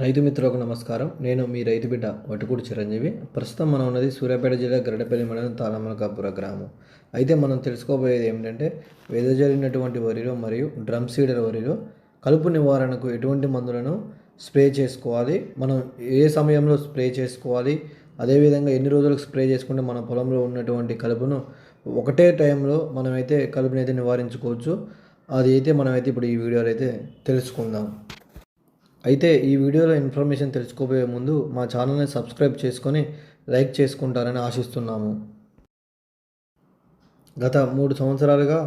రైతు మిత్రులకు నమస్కారం. నేను మీ రైతు బిడ్డ వటుకూడి చిరంజీవి. ప్రస్తుతం మనం ఉన్నది సూర్యాపేట జిల్లా గరడపల్లి మండలం తాళమలకాపుర గ్రామం. అయితే మనం తెలుసుకోబోయేది ఏమిటంటే వెదజల్లినటువంటి వరిలో మరియు డ్రమ్ సీడర్ వరిలో కలుపు నివారణకు ఎటువంటి మందులను స్ప్రే చేసుకోవాలి? మనం ఏ సమయంలో స్ప్రే చేసుకోవాలి? అదేవిధంగా ఎన్ని రోజులకు స్ప్రే చేసుకుంటే మన పొలంలో ఉన్నటువంటి కలుపును ఒకటే టైంలో మనమైతే కలుపునైతే నివారించుకోవచ్చు? అది అయితే మనమైతే ఇప్పుడు ఈ వీడియోలో అయితే తెలుసుకుందాం. అయితే ఈ వీడియోలో ఇన్ఫర్మేషన్ తెలుసుకోబోయే ముందు మా ఛానల్ని సబ్స్క్రైబ్ చేసుకొని లైక్ చేసుకుంటారని ఆశిస్తున్నాము. గత మూడు సంవత్సరాలుగా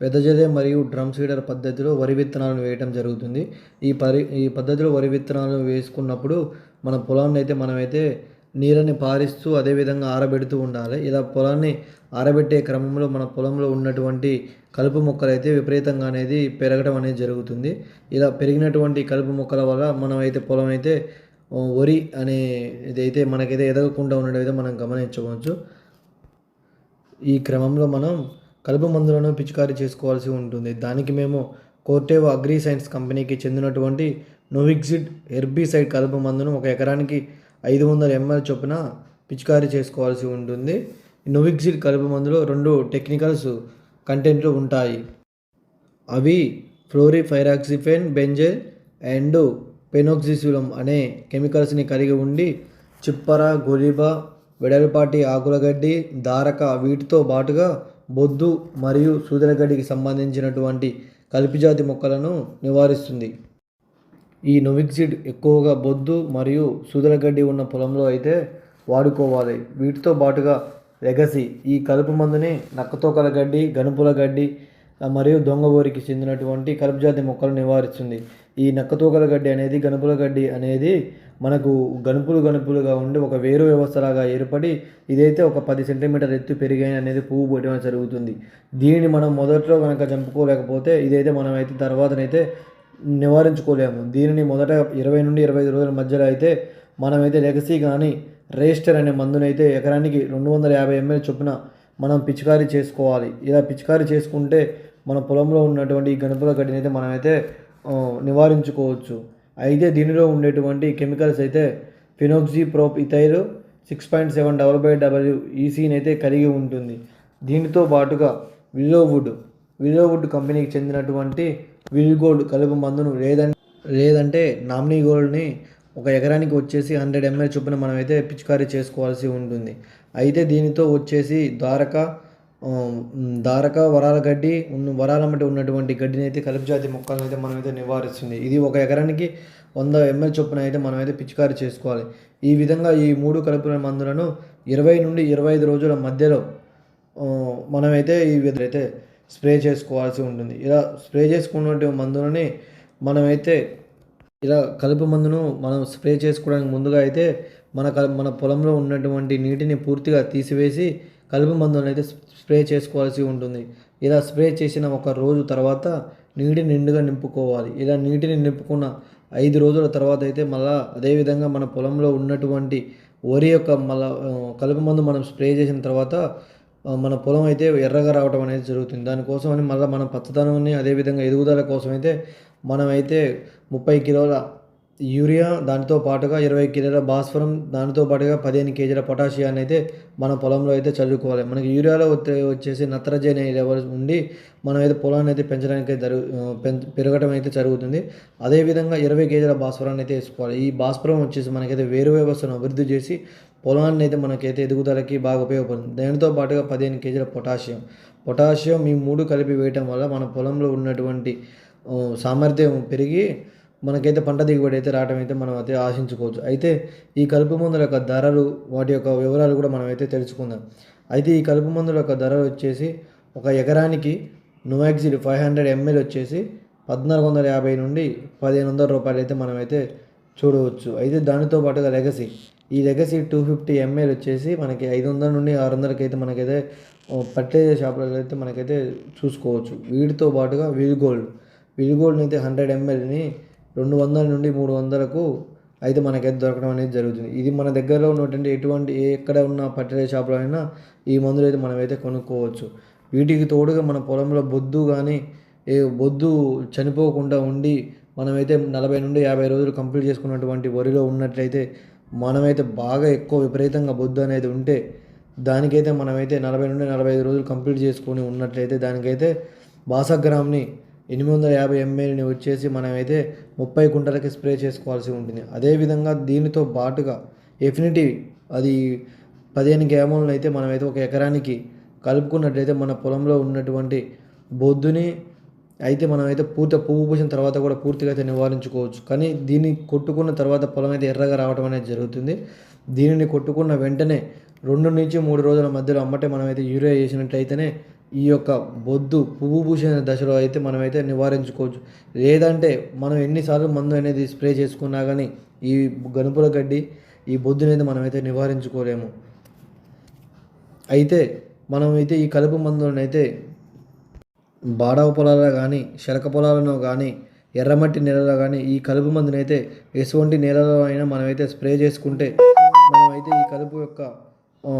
వెదజదే మరియు డ్రమ్ సీడర్ పద్ధతిలో వరి విత్తనాలను వేయటం జరుగుతుంది. ఈ పరి ఈ పద్ధతిలో వరి విత్తనాలు వేసుకున్నప్పుడు మన పొలాన్ని అయితే మనమైతే నీళ్ళని పారిస్తూ అదేవిధంగా ఆరబెడుతూ ఉండాలి. ఇలా పొలాన్ని ఆరబెట్టే క్రమంలో మన పొలంలో ఉన్నటువంటి కలుపు మొక్కలు అయితే విపరీతంగా అనేది పెరగడం అనేది జరుగుతుంది. ఇలా పెరిగినటువంటి కలుపు మొక్కల వల్ల మనం అయితే పొలం అయితే వరి అనే ఇదైతే మనకైతే ఎదగకుండా ఉండడం అయితే మనం గమనించవచ్చు. ఈ క్రమంలో మనం కలుపు మందులను పిచికారీ చేసుకోవాల్సి ఉంటుంది. దానికి మేము కోర్టేవో అగ్రి సైన్స్ కంపెనీకి చెందినటువంటి నోవిక్సిడ్ హెర్బిసైడ్ కలుపు మందును ఒక ఎకరానికి ఐదు వందల ఎంఎల్ చొప్పున పిచికారీ చేసుకోవాల్సి ఉంటుంది. నొవిక్సిల్ కలుపు మందులో రెండు టెక్నికల్స్ కంటెంట్లు ఉంటాయి. అవి ఫ్లోరిఫైరాక్సిఫెన్ బెంజెల్ అండ్ పెనోక్సిసులం అనే కెమికల్స్ని కలిగి ఉండి చిప్పర గొలిబ వెడల్పాటి ఆకులగడ్డి దారక వీటితో పాటుగా బొద్దు మరియు సూదరగడ్డికి సంబంధించినటువంటి కలిపిజాతి మొక్కలను నివారిస్తుంది. ఈ నొవిక్సిడ్ ఎక్కువగా బొద్దు మరియు సూదరగడ్డి ఉన్న పొలంలో అయితే వాడుకోవాలి. వీటితో పాటుగా లెగసీ ఈ కలుపు మందుని నక్కతోకల గడ్డి గనుపుల గడ్డి మరియు దొంగ ఊరికి చెందినటువంటి కలుపు జాతి మొక్కలు నివారిస్తుంది. ఈ నక్కతోకల గడ్డి అనేది గనుపుల గడ్డి అనేది మనకు గనుపులు గనుపులుగా ఉండి ఒక వేరు వ్యవస్థలాగా ఏర్పడి ఇదైతే ఒక పది సెంటీమీటర్ ఎత్తు పెరిగాయి అనేది పువ్వు పెట్టడం జరుగుతుంది. దీనిని మనం మొదట్లో కనుక చంపుకోలేకపోతే ఇదైతే మనమైతే తర్వాతనైతే నివారించుకోలేము. దీనిని మొదట ఇరవై నుండి ఇరవై ఐదు రోజుల మధ్యలో అయితే మనమైతే లెగసీ కానీ రేజిస్టర్ అనే మందునైతే ఎకరానికి రెండు వందల యాభై ఎంఎల్ చొప్పున మనం పిచికారీ చేసుకోవాలి. ఇలా పిచికారీ చేసుకుంటే మన పొలంలో ఉన్నటువంటి ఈ గణపుల గడ్డిని అయితే మనమైతే నివారించుకోవచ్చు. అయితే దీనిలో ఉండేటువంటి కెమికల్స్ అయితే fenoxaprop ethyl six point seven double by W ఈసీని అయితే కలిగి ఉంటుంది. దీనితో పాటుగా విలోవుడ్ విలోవుడ్ కంపెనీకి చెందినటువంటి విల్ గోల్డ్ కలుపు మందును లేదంటే లేదంటే నామినీ గోల్డ్ని ఒక ఎకరానికి వచ్చేసి హండ్రెడ్ ఎంఎల్ చొప్పున మనమైతే పిచికారీ చేసుకోవాల్సి ఉంటుంది. అయితే దీనితో వచ్చేసి ద్వారక ద్వారక దారక వరాల గడ్డి ఉన్న మట్టి ఉన్నటువంటి గడ్డిని అయితే కలుపు జాతి మొక్కలను అయితే మనమైతే నివారిస్తుంది. ఇది ఒక ఎకరానికి వంద ఎంఎల్ చొప్పున అయితే మనమైతే పిచికారీ చేసుకోవాలి. ఈ విధంగా ఈ మూడు కలుపు మందులను ఇరవై నుండి ఇరవై ఐదు రోజుల మధ్యలో మనమైతే ఈ విధంగా అయితే స్ప్రే చేసుకోవాల్సి ఉంటుంది. ఇలా స్ప్రే చేసుకున్నటువంటి మందులని మనమైతే ఇలా కలుపు మందును మనం స్ప్రే చేసుకోవడానికి ముందుగా అయితే మన క మన పొలంలో ఉన్నటువంటి నీటిని పూర్తిగా తీసివేసి కలుపు మందులను అయితే స్ప్రే చేసుకోవాల్సి ఉంటుంది. ఇలా స్ప్రే చేసిన ఒక రోజు తర్వాత నీటిని నిండుగా నింపుకోవాలి. ఇలా నీటిని నింపుకున్న ఐదు రోజుల తర్వాత అయితే మళ్ళా అదేవిధంగా మన పొలంలో ఉన్నటువంటి వరి యొక్క మళ్ళా కలుపు మందు మనం స్ప్రే చేసిన తర్వాత మన పొలం అయితే ఎర్రగా రావడం అనేది జరుగుతుంది. దానికోసమని మళ్ళీ మనం పచ్చదనాన్ని అదేవిధంగా ఎదుగుదల కోసం అయితే మనమైతే ముప్పై కిలోల యూరియా దానితో పాటుగా ఇరవై కిలోల భాస్వరం దానితో పాటుగా పదిహేను కేజీల పొటాషియాన్ని అయితే మన పొలంలో అయితే చల్లుకోవాలి. మనకి యూరియాలో వచ్చేసి నత్రజని లెవెల్ ఉండి మనం అయితే పొలాన్ని అయితే పెంచడానికి జరుగు పెరగటం పెరగడం అయితే జరుగుతుంది. అదేవిధంగా ఇరవై కేజీల భాస్వరాన్ని అయితే వేసుకోవాలి. ఈ భాస్వరం వచ్చేసి మనకైతే వేరు వ్యవస్థను అభివృద్ధి చేసి పొలాన్ని అయితే మనకైతే ఎదుగుదలకి బాగా ఉపయోగపడుతుంది. దానితో పాటుగా పదిహేను కేజీల పొటాషియం. పొటాషియం ఈ మూడు కలిపి వేయటం వల్ల మన పొలంలో ఉన్నటువంటి సామర్థ్యం పెరిగి మనకైతే పంట దిగుబడి అయితే రావడం అయితే మనం అయితే ఆశించుకోవచ్చు. అయితే ఈ కలుపు మందుల యొక్క ధరలు వాటి యొక్క వివరాలు కూడా మనం అయితే తెలుసుకుందాం. అయితే ఈ కలుపు మందుల యొక్క ధరలు వచ్చేసి ఒక ఎకరానికి నువాక్సిడ్ ఫైవ్ హండ్రెడ్ ఎంఎల్ వచ్చేసి పద్నాలుగు వందల యాభై నుండి పదిహేను వందల రూపాయలు అయితే మనమైతే చూడవచ్చు. అయితే దానితో పాటుగా లెగసీ. ఈ లెగసీ టూ ఫిఫ్టీ ఎంఎల్ వచ్చేసి మనకి ఐదు వందల నుండి ఆరు వందలకి అయితే మనకైతే ఓ, పట్టే షాపులలో అయితే మనకైతే చూసుకోవచ్చు. వీటితో పాటుగా విల్ గోల్డ్. విల్ గోల్డ్ అయితే హండ్రెడ్ ఎంఎల్ని రెండు వందల నుండి మూడు వందలకు అయితే మనకైతే దొరకడం అనేది జరుగుతుంది. ఇది మన దగ్గరలో ఉన్నటువంటి ఎటువంటి ఎక్కడ ఉన్న పట్టెల షాప్లో అయినా ఈ మందులు అయితే మనమైతే కొనుక్కోవచ్చు. వీటికి తోడుగా మన పొలంలో బొద్దు కానీ ఏ బొద్దు చనిపోకుండా ఉండి మనమైతే నలభై నుండి యాభై రోజులు కంప్లీట్ చేసుకున్నటువంటి వరిలో ఉన్నట్లయితే మనమైతే బాగా ఎక్కువ విపరీతంగా బొద్దు అనేది ఉంటే దానికైతే మనమైతే నలభై నుండి నలభై ఐదు రోజులు కంప్లీట్ చేసుకొని ఉన్నట్లయితే దానికైతే బాసగ్రామ్ని ఎనిమిది వందల యాభై ఎంఎల్ని వచ్చేసి మనమైతే ముప్పై కుంటలకి స్ప్రే చేసుకోవాల్సి ఉంటుంది. అదేవిధంగా దీనితో పాటుగా ఎఫినిటీ అది పదిహేను గ్రాములను అయితే మనమైతే ఒక ఎకరానికి కలుపుకున్నట్లయితే మన పొలంలో ఉన్నటువంటి బొద్దుని అయితే మనమైతే పూర్తి పువ్వు పూసిన తర్వాత కూడా పూర్తిగా అయితే నివారించుకోవచ్చు. కానీ దీన్ని కొట్టుకున్న తర్వాత పొలం అయితే ఎర్రగా రావడం అనేది జరుగుతుంది. దీనిని కొట్టుకున్న వెంటనే రెండు నుంచి మూడు రోజుల మధ్యలో అమ్మటే మనమైతే యూరియా చేసినట్లయితేనే ఈ యొక్క బొద్దు పువ్వు పూసిన దశలో అయితే మనమైతే నివారించుకోవచ్చు. లేదంటే మనం ఎన్నిసార్లు మందు అనేది స్ప్రే చేసుకున్నా కానీ ఈ గనుపుల గడ్డి ఈ బొద్దునైతే అయితే మనమైతే నివారించుకోలేము. అయితే మనమైతే ఈ కలుపు మందులనైతే బాడవ పొలాలలో కానీ శరక పొలాలలో కానీ ఎర్రమట్టి నేలలో కానీ ఈ కలుపు మందునైతే ఎటువంటి నేలలో అయినా మనమైతే స్ప్రే చేసుకుంటే మనమైతే ఈ కలుపు యొక్క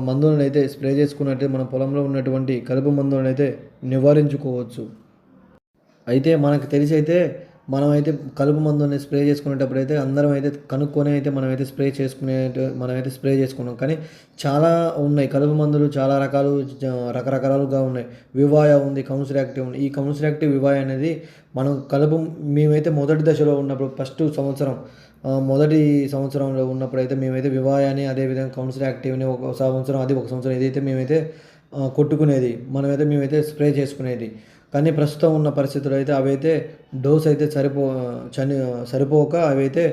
మందులను అయితే స్ప్రే చేసుకున్నట్టే మన పొలంలో ఉన్నటువంటి కలుపు మందులను అయితే నివారించుకోవచ్చు. అయితే మనకు తెలిసి అయితే మనమైతే కలుపు మందుని స్ప్రే చేసుకునేటప్పుడు అయితే అందరం అయితే కనుక్కొని అయితే మనమైతే స్ప్రే చేసుకునే మనమైతే స్ప్రే చేసుకున్నాం. కానీ చాలా ఉన్నాయి. కలుపు మందులు చాలా రకాలు రకరకాలుగా ఉన్నాయి. వివాయ ఉంది కౌన్సిల్ యాక్టివ్ ఉంది. ఈ కౌన్సిల్ యాక్టివ్ వివాయ అనేది మనం కలుపు మేమైతే మొదటి దశలో ఉన్నప్పుడు ఫస్ట్ సంవత్సరం మొదటి సంవత్సరంలో ఉన్నప్పుడు అయితే మేమైతే వివాయాన్ని అదేవిధంగా కౌన్సిల్ యాక్టివ్ని ఒక సంవత్సరం అది ఒక సంవత్సరం ఏదైతే మేమైతే కొట్టుకునేది మనమైతే మేమైతే స్ప్రే చేసుకునేది. కానీ ప్రస్తుతం ఉన్న పరిస్థితుల్లో అయితే అవైతే డోస్ అయితే సరిపో చని సరిపోక అవైతే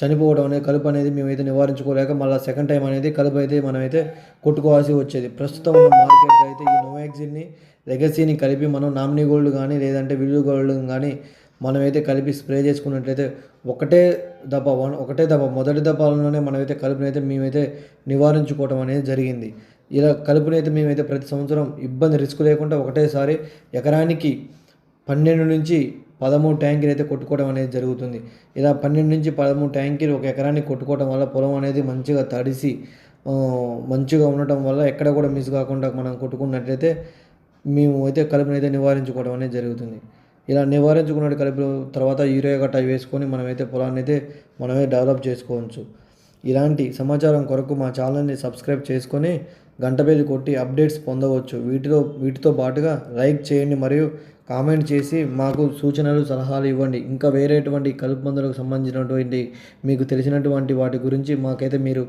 చనిపోవడం అనేది కలుపు అనేది మేమైతే నివారించుకోలేక మళ్ళీ సెకండ్ టైం అనేది కలుపు అయితే మనమైతే కొట్టుకోవాల్సి వచ్చేది. ప్రస్తుతం ఉన్న మార్కెట్లో అయితే ఈ నోవాక్సిన్ని లెగసీని కలిపి మనం నామినీ గోల్డ్ కానీ లేదంటే విల్లు గోల్డ్ కానీ మనమైతే కలిపి స్ప్రే చేసుకున్నట్లయితే ఒకటే దప వన్ ఒకటే దప మొదటి దపాలలోనే మనమైతే కలుపునైతే మేమైతే నివారించుకోవడం అనేది జరిగింది. ఇలా కలుపునైతే మేమైతే ప్రతి సంవత్సరం ఇబ్బంది రిస్క్ లేకుండా ఒకటేసారి ఎకరానికి పన్నెండు నుంచి పదమూడు ట్యాంకులు అయితే కొట్టుకోవడం అనేది జరుగుతుంది. ఇలా పన్నెండు నుంచి పదమూడు ట్యాంకీలు ఒక ఎకరానికి కొట్టుకోవడం వల్ల పొలం అనేది మంచిగా తడిసి మంచిగా ఉండటం వల్ల ఎక్కడ కూడా మిస్ కాకుండా మనం కొట్టుకున్నట్లయితే మేము అయితే కలుపునైతే నివారించుకోవడం అనేది జరుగుతుంది. ఇలా నివారించుకున్న కలుపు తర్వాత యూరియా గట్ట వేసుకొని మనమైతే పొలాన్ని అయితే మనమే డెవలప్ చేసుకోవచ్చు. ఇలాంటి సమాచారం కొరకు మా ఛానల్ని సబ్స్క్రైబ్ చేసుకొని గంట బెల్ కొట్టి అప్డేట్స్ పొందవచ్చు. వీటిలో వీటితో పాటుగా లైక్ చేయండి మరియు కామెంట్ చేసి మాకు సూచనలు సలహాలు ఇవ్వండి. ఇంకా వేరేటువంటి కలుపు మందులకు సంబంధించినటువంటి మీకు తెలిసినటువంటి వాటి గురించి మాకైతే మీరు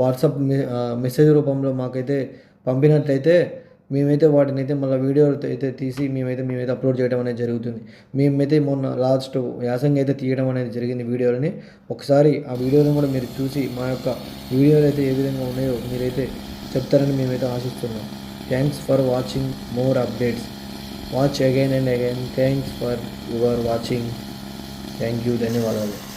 వాట్సాప్ మెసేజ్ రూపంలో మాకైతే పంపినట్లయితే మేమైతే వాటిని అయితే మళ్ళీ వీడియో అయితే తీసి మేమైతే మేమైతే అప్లోడ్ చేయడం అనేది జరుగుతుంది. మేమైతే మొన్న లాస్ట్ యాసంగి అయితే తీయడం అనేది జరిగింది వీడియోలని. ఒకసారి ఆ వీడియోలను కూడా మీరు చూసి మా యొక్క వీడియోలు అయితే ఏ విధంగా ఉన్నాయో మీరైతే చెప్తారని మేమైతే ఆశిస్తున్నాం. Thanks for watching more updates watch again and again thanks for your watching thank you ధన్యవాదాలు.